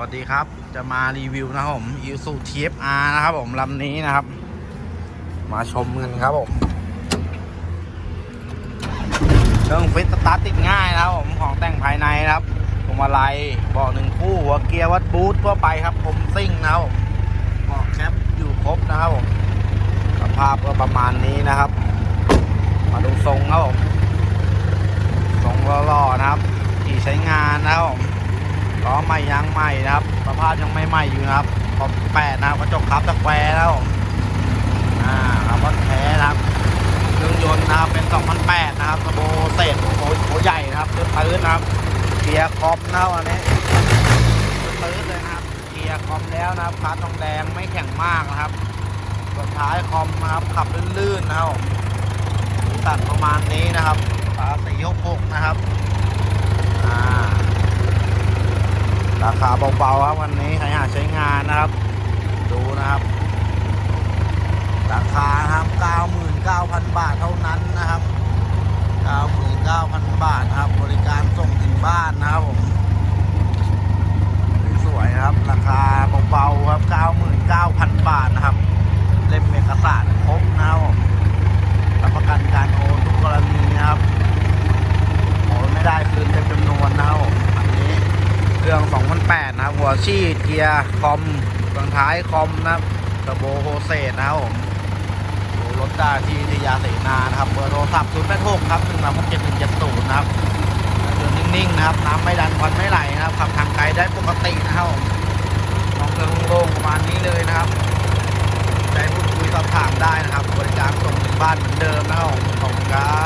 วัสดีครับ จะมารีวิวนะครับผมยูสุ TFR นะครับผมลำนี้นะครับ มาชมกันครับผมเครื่องฟิตสตาร์ทติดง่ายนะครับผมของแต่งภายในนะครับพวงมาลัยเบาะหนึ่งคู่หัวเกียร์วัดบูททั่วไปครับผมซิ่งนะครับผมเบาะแคปอยู่ครบนะครับผมสภาพก็ประมาณนี้นะครับ มาดูทรงครับผมทรงหล่อๆนะครับที่ใช้งานนะครับผม ล้อใหม่ยางใหม่นะครับสภาพยังไม่ใหม่อยู่นะครับขอบแปดนะครับกระจกคับตะแควแล้วอ่าคร์บอนแท้นะครับเครื่องยนต์นะครับเป็น2008นะครับทโบเศษโอ้โหใหญ่นะครับเลือดปื้นนะครับเกียร์คอมนะครับอันนี้เลือดปื้นเลยนะครับเกียร์คอมแล้วนะครับคาร์ทองแดงไม่แข็งมากนะครับส่วนท้ายคอมนะครับขับลื่นๆนะครับตัดประมาณนี้นะครับฝาสียกหกนะครับอ่า ราคาเบาๆครับวันนี้ใครหาใช้งานนะครับ ดูนะครับ ราคานะครับ99,000 บาทเท่านั้นนะครับ 99,000 บาทนะครับ บริการส่งถึงบ้านนะครับผมสวยๆนะครับ ราคาเบาๆครับ99,000 บาทนะครับ เล่มเอกสารครบนะครับผมรับประกันการโอนทุกกรณีนะครับโอนไม่ได้คืนเต็มจำนวนนะครับผมอันนี้ เครื่อง 2008 นะครับ หัวชีดเกียร์คอมเครื่องท้ายคอมนะครับเทอร์โบโฮเซตนะครับผมรถได้ที่ทยาเสนานะครับ เบอร์โทรศัพท์086ครับ1 3 6 7 1 7 0นะครับเดินนิ่งๆนะครับ น้ำไม่ดันควันไม่ไหลนะครับขับทางไกลได้ปกตินะครับผมองเครื่องโล่งประมาณนี้เลยนะครับใจพูดคุยสอบถามได้นะครับ บริการส่งถึงบ้านเหมือนเดิมนะครับผมขอบคุณครับ